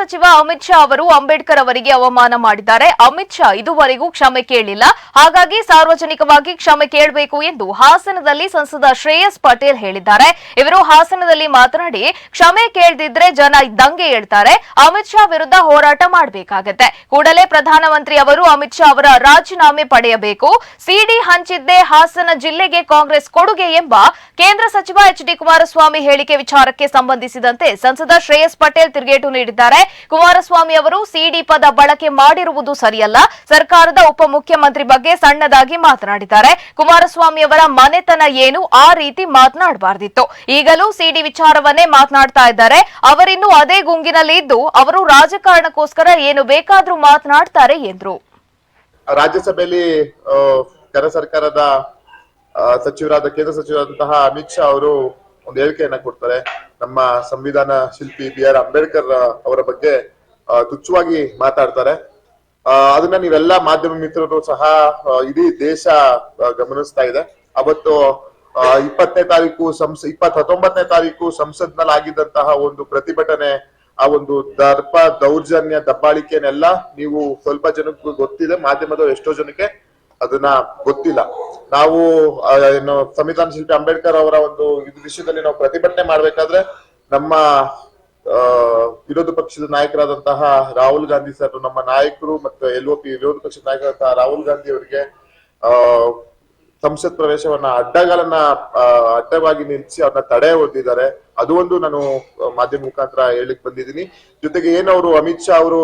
ಸಚಿವ ಅಮಿತ್ ಶಾ ಅವರು ಅಂಬೇಡ್ಕರ್ ಅವರಿಗೆ ಅವಮಾನ ಮಾಡಿದ್ದಾರೆ. ಅಮಿತ್ ಶಾ ಇದುವರೆಗೂ ಕ್ಷಮೆ ಕೇಳಿಲ್ಲ. ಹಾಗಾಗಿ ಸಾರ್ವಜನಿಕವಾಗಿ ಕ್ಷಮೆ ಕೇಳಬೇಕು ಎಂದು ಹಾಸನದಲ್ಲಿ ಸಂಸದ ಶ್ರೇಯಸ್ ಪಟೇಲ್ ಹೇಳಿದ್ದಾರೆ. ಇವರು ಹಾಸನದಲ್ಲಿ ಮಾತನಾಡಿ, ಕ್ಷಮೆ ಕೇಳದಿದ್ರೆ ಜನ ದಂಗೆ ಹೇಳ್ತಾರೆ. ಅಮಿತ್ ಶಾ ವಿರುದ್ಧ ಹೋರಾಟ ಮಾಡಬೇಕಾಗತ್ತೆ. ಕೂಡಲೇ ಪ್ರಧಾನಮಂತ್ರಿ ಅವರು ಅಮಿತ್ ಶಾ ಅವರ ರಾಜೀನಾಮೆ ಪಡೆಯಬೇಕು. ಸಿಡಿ ಹಂಚಿದ್ದೇ ಹಾಸನ ಜಿಲ್ಲೆಗೆ ಕಾಂಗ್ರೆಸ್ ಕೊಡುಗೆ ಎಂಬ ಕೇಂದ್ರ ಸಚಿವ ಎಚ್ ಡಿ ಕುಮಾರಸ್ವಾಮಿ ಹೇಳಿಕೆ ವಿಚಾರಕ್ಕೆ ಸಂಬಂಧಿಸಿದಂತೆ ಸಂಸದ ಶ್ರೇಯಸ್ ಪಟೇಲ್ ತಿರುಗೇಟು ನೀಡಿದ್ದಾರೆ. ಕುಮಾರಸ್ವಾಮಿ ಅವರು ಸಿಡಿ ಪದ ಬಳಕೆ ಮಾಡಿರುವುದು ಸರಿಯಲ್ಲ. ಸರ್ಕಾರದ ಉಪಮುಖ್ಯಮಂತ್ರಿ ಬಗ್ಗೆ ಸಣ್ಣದಾಗಿ ಮಾತನಾಡಿದ್ದಾರೆ. ಕುಮಾರಸ್ವಾಮಿ ಅವರ ಮನೆತನ ಏನು? ಆ ರೀತಿ ಮಾತನಾಡಬಾರ್ದಿತ್ತು. ಈಗಲೂ ಸಿಡಿ ವಿಚಾರವನ್ನೇ ಮಾತನಾಡ್ತಾ ಇದ್ದಾರೆ. ಅವರಿನ್ನೂ ಅದೇ ಗುಂಗಿನಲ್ಲಿ ಇದ್ದು ಅವರು ರಾಜಕಾರಣಕ್ಕೋಸ್ಕರ ಏನು ಬೇಕಾದ್ರೂ ಮಾತನಾಡ್ತಾರೆ ಎಂದ್ರು. ರಾಜ್ಯಸಭೆಯಲ್ಲಿ ಸರ್ಕಾರದ ಸಚಿವರಾದ, ಕೇಂದ್ರ ಸಚಿವರಾದಂತಹ ಅಮಿತ್ ಶಾ ಅವರು ಒಂದು ಹೇಳಿಕೆಯನ್ನ ಕೊಡ್ತಾರೆ. ನಮ್ಮ ಸಂವಿಧಾನ ಶಿಲ್ಪಿ ಬಿ ಆರ್ ಅಂಬೇಡ್ಕರ್ ಅವರ ಬಗ್ಗೆ ತುಚ್ಛವಾಗಿ ಮಾತಾಡ್ತಾರೆ. ಅದನ್ನ ನೀವೆಲ್ಲ ಮಾಧ್ಯಮ ಮಿತ್ರರು ಸಹ ಇಡೀ ದೇಶ ಗಮನಿಸ್ತಾ ಇದೆ. ಅವತ್ತು ಇಪ್ಪತ್ತನೇ ತಾರೀಕು ಸಂಸ ಇಪ್ಪತ್ ಹತ್ತೊಂಬತ್ತನೇ ತಾರೀಕು ಸಂಸತ್ನಲ್ಲಿ ಆಗಿದ್ದಂತಹ ಒಂದು ಪ್ರತಿಭಟನೆ, ಆ ಒಂದು ದರ್ಪ ದೌರ್ಜನ್ಯ ದಬ್ಬಾಳಿಕೆನೆಲ್ಲ ನೀವು ಸ್ವಲ್ಪ ಜನಕ್ಕೂ ಗೊತ್ತಿದೆ ಮಾಧ್ಯಮದ ಎಷ್ಟೋ ಜನಕ್ಕೆ ಅದನ್ನ ಗೊತ್ತಿಲ್ಲ. ನಾವು ಏನು ಸಂವಿಧಾನ ಶಿಲ್ಪಿ ಅಂಬೇಡ್ಕರ್ ಅವರ ಒಂದು ವಿಷಯದಲ್ಲಿ ನಾವು ಪ್ರತಿಭಟನೆ ಮಾಡ್ಬೇಕಾದ್ರೆ ನಮ್ಮ ವಿರೋಧ ಪಕ್ಷದ ನಾಯಕರಾದಂತಹ ರಾಹುಲ್ ಗಾಂಧಿ ಸರ್, ನಮ್ಮ ನಾಯಕರು ಮತ್ತು ಎಲ್ ಪಿ ವಿರೋಧ ಪಕ್ಷದ ನಾಯಕರಾದಂತಹ ರಾಹುಲ್ ಗಾಂಧಿ ಅವರಿಗೆ, ಆ ಸಂಸತ್ ಪ್ರವೇಶವನ್ನ ಅಡ್ಡಗಳನ್ನ ಅಡ್ಡವಾಗಿ ನಿಲ್ಲಿಸಿ ಅವ್ರನ್ನ ತಡೆ ಹೊಡೆದಿದ್ದಾರೆ. ಅದು ಒಂದು ನಾನು ಮಾಧ್ಯಮ ಮುಖಾಂತರ ಹೇಳಿಕ್ ಬಂದಿದ್ದೀನಿ. ಜೊತೆಗೆ ಏನವರು ಅಮಿತ್ ಶಾ ಅವರು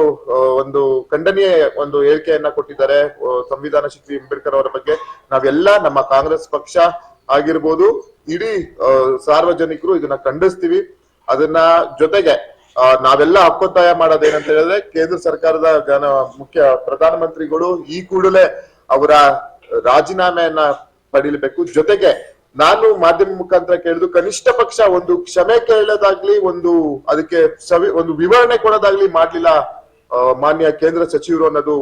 ಒಂದು ಖಂಡನೀಯ ಒಂದು ಹೇಳಿಕೆಯನ್ನ ಕೊಟ್ಟಿದ್ದಾರೆ ಸಂವಿಧಾನ ಶಿಲ್ಪಿ ಅಂಬೇಡ್ಕರ್ ಅವರ ಬಗ್ಗೆ. ನಾವೆಲ್ಲ ನಮ್ಮ ಕಾಂಗ್ರೆಸ್ ಪಕ್ಷ ಆಗಿರ್ಬೋದು, ಇಡೀ ಸಾರ್ವಜನಿಕರು ಇದನ್ನ ಖಂಡಿಸ್ತೀವಿ. ಅದನ್ನ ಜೊತೆಗೆ ನಾವೆಲ್ಲ ಹಕ್ಕೊತ್ತಾಯ ಮಾಡೋದೇನಂತ ಹೇಳಿದ್ರೆ, ಕೇಂದ್ರ ಸರ್ಕಾರದ ಜನ ಮುಖ್ಯ ಪ್ರಧಾನಮಂತ್ರಿಗಳು ಈ ಕೂಡಲೇ ಅವರ ರಾಜೀನಾಮೆಯನ್ನ ಪಡೀಬೇಕು ಜೊತೆಗೆ ನಾನು ಮಾಧ್ಯಮ ಮುಖಾಂತರ ಕೇಳಿದ್ದು ಕನಿಷ್ಠ ಪಕ್ಷ ಒಂದು ಕ್ಷಮೆ ಕೇಳೋದಾಗ್ಲಿ, ಒಂದು ಅದಕ್ಕೆ ಸವಿ, ಒಂದು ವಿವರಣೆ ಕೊಡೋದಾಗ್ಲಿ ಮಾಡ್ಲಿಲ್ಲ ಮಾನ್ಯ ಕೇಂದ್ರ ಸಚಿವರು ಅನ್ನೋದು